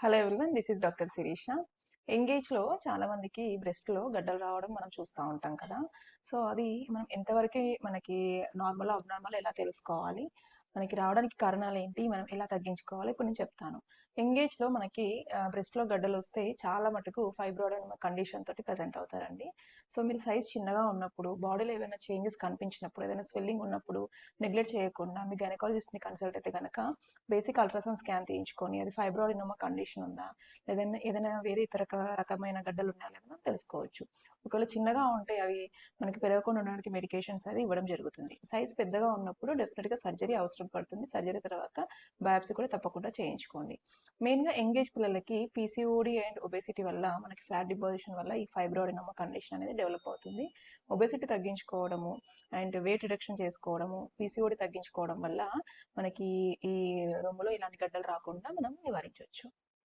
Hello everyone this is doctor Shirisha ఎంగేజ్లో చాలా మందికి బ్రెస్ట్లో గడ్డలు రావడం మనం చూస్తూ ఉంటాం కదా. సో అది మనం ఎంతవరకు మనకి నార్మల్ అబ్నార్మల్ ఎలా తెలుసుకోవాలి? మనకి రావడానికి కారణాలు ఏంటి మనం ఎలా తగ్గించుకోవాలి? ఇప్పుడు నేను చెప్తాను. ఎంగేజ్లో మనకి బ్రెస్ట్లో గడ్డలు వస్తే చాలా మటుకు ఫైబ్రాయిడ్ అనే కండిషన్ తోటి ప్రజెంట్ అవుతారండి. సో మీరు సైజ్ చిన్నగా ఉన్నప్పుడు బాడీలో ఏమైనా చేంజెస్ కనిపించినప్పుడు ఏదైనా స్వెల్లింగ్ ఉన్నప్పుడు నెగ్లెక్ట్ చేయకుండా మీ గైనకాలజిస్ట్ని కన్సల్ట్ అయితే కనుక బేసిక్ అల్ట్రాసౌండ్ స్కాన్ తీయించుకొని అది ఫైబ్రాయిడ్ ఇన్నోమా కండిషన్ ఉందా? లేదన్నా ఏదైనా వేరే ఇతర రక- రకమైన గడ్డలు ఉన్నాయా? లేదా తెలుసుకోవచ్చు. ఒకవేళ చిన్నగా ఉంటే అవి మనకి పెరగకుండా ఉండడానికి మెడికేషన్స్ అది ఇవ్వడం జరుగుతుంది. సైజ్ పెద్దగా ఉన్నప్పుడు డెఫినెట్గా సర్జరీ అవసరం అవసరం పడుతుంది. సర్జరీ తర్వాత బయాప్సీ కూడా తప్పకుండా చేయించుకోండి. మెయిన్గా ఎంగేజ్ పిల్లలకి పీసీఓడి అండ్ ఒబేసిటీ వల్ల మనకి ఫ్యాట్ డిపాజిషన్ వల్ల ఈ ఫైబ్రాయిడ్ నమ్మ కండిషన్ అనేది డెవలప్ అవుతుంది. ఒబేసిటీ తగ్గించుకోవడము అండ్ వెయిట్ రిడక్షన్ చేసుకోవడము పీసీఓడి తగ్గించుకోవడం వల్ల మనకి ఈ రొమ్ములో ఇలాంటి గడ్డలు రాకుండా మనం నివారించవచ్చు.